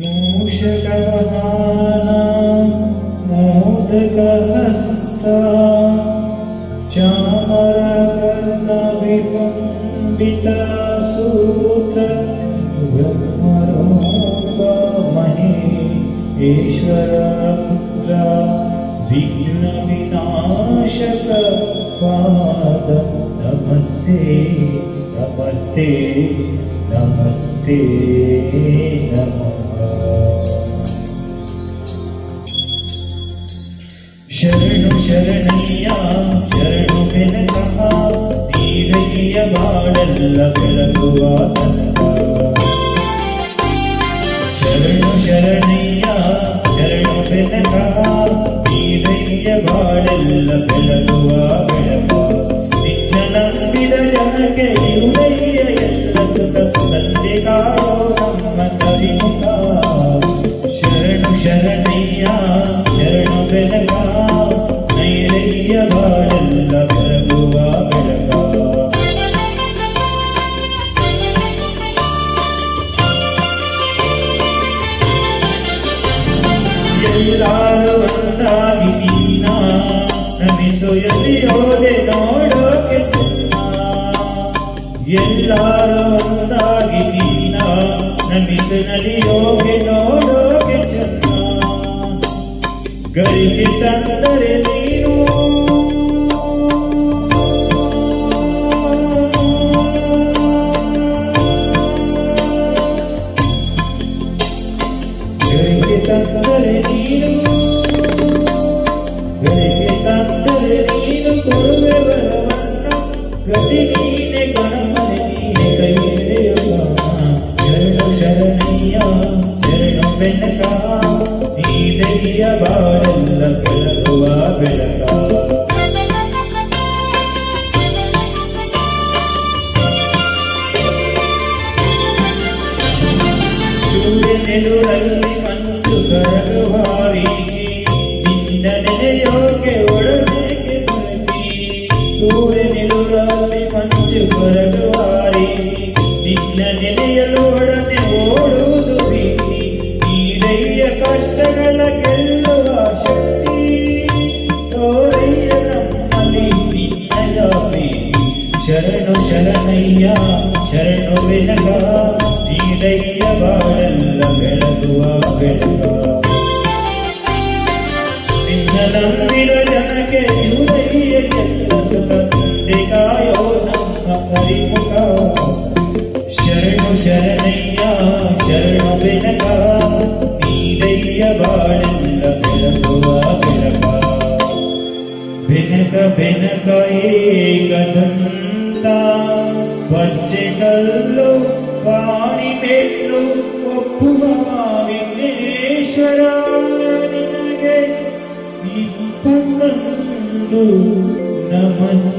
मूषकवहाना मोदकहस्ता चामरकर्णविकुण्डितसूत्र ब्रह्मरूपमहे ईश्वरपुत्र विघ्नविनाशकपाद। नमस्ते नमस्ते नमस्ते नमः ಶರಣು ಶರಣಯ್ಯ ಶರಣು ಬೆನಕಃ ನೀರಯ್ಯ ಬಾಳೆಲ್ಲ ಬೆಳಗುವ ತನಕ ಶರಣು ಶರಣಯ್ಯ ಎಲ್ಲಾರು ಒಂದಾಗಿ ನೀನ ನಮಿಸು ನಲಿಯೋಗೆ ನೋಡೋಕೆ ಚೆನ್ನ ಗರಿಗೆ ತಂದರೆ ನೀನು ಗರಿಗೆ ತಂದರೆ ನೀನು ಗರಿಗೆ ತಂದರೆ ನೀನು ಕೊಡುವೆ ವರವನ್ನ ಗತಿ ಶರಣಯ್ಯ ಶರಣು ಬೆನಕ ನೀದಯ್ಯ ಬಾಳೆಲ್ಲ ಬೆಳಗುವ ಬೆಳಕ ಸೂರ್ಯನೆದುರಲ್ಲಿ ಮಂಚು ಕರಗುವಾರಿಗೆ ನಿನ್ನ ನೆನೆಯೋಕೆ ಒಡಬೇಕೆ ಬರಲಿ ಸೂರ್ಯನೆದುರಲ್ಲಿ ಮಂಚು ಕರಗುವಾರಿಗೆ ಶರಣು ಶರಣಯ್ಯ ಶರಣು ಬೆನಕ ನೀಡಯ್ಯ ಬಾಳೆಲ್ಲ ಬೆಳಗುವ ಬೆಳಕ ನಿನ್ನ ನಂಬಿದ ಜನಕ್ಕೆ ಯುದಯ್ಯ ಎಲ್ಲ ಸುಖ ತಂದೆ ಕಾಯೋ ನಮ್ಮ ಕರಿಮುಖ ಶರಣು ಶರಣಯ್ಯ ಶರಣು ಬೆನಕ ನೀಡಯ್ಯ ಬಾಳೆಲ್ಲ ಬೆಳಗುವ ಬೆಳಕ ಬೆನಕ ಬೆನಕ ಏಕದಂತ വഞ്ചകല്ലോ വാണിമേലു ഒപ്പുവാവിഘ്നേശ്വര നിനകെ ഇപ്പങ്ങണ്ടു നമസ്കാരങ്ങളും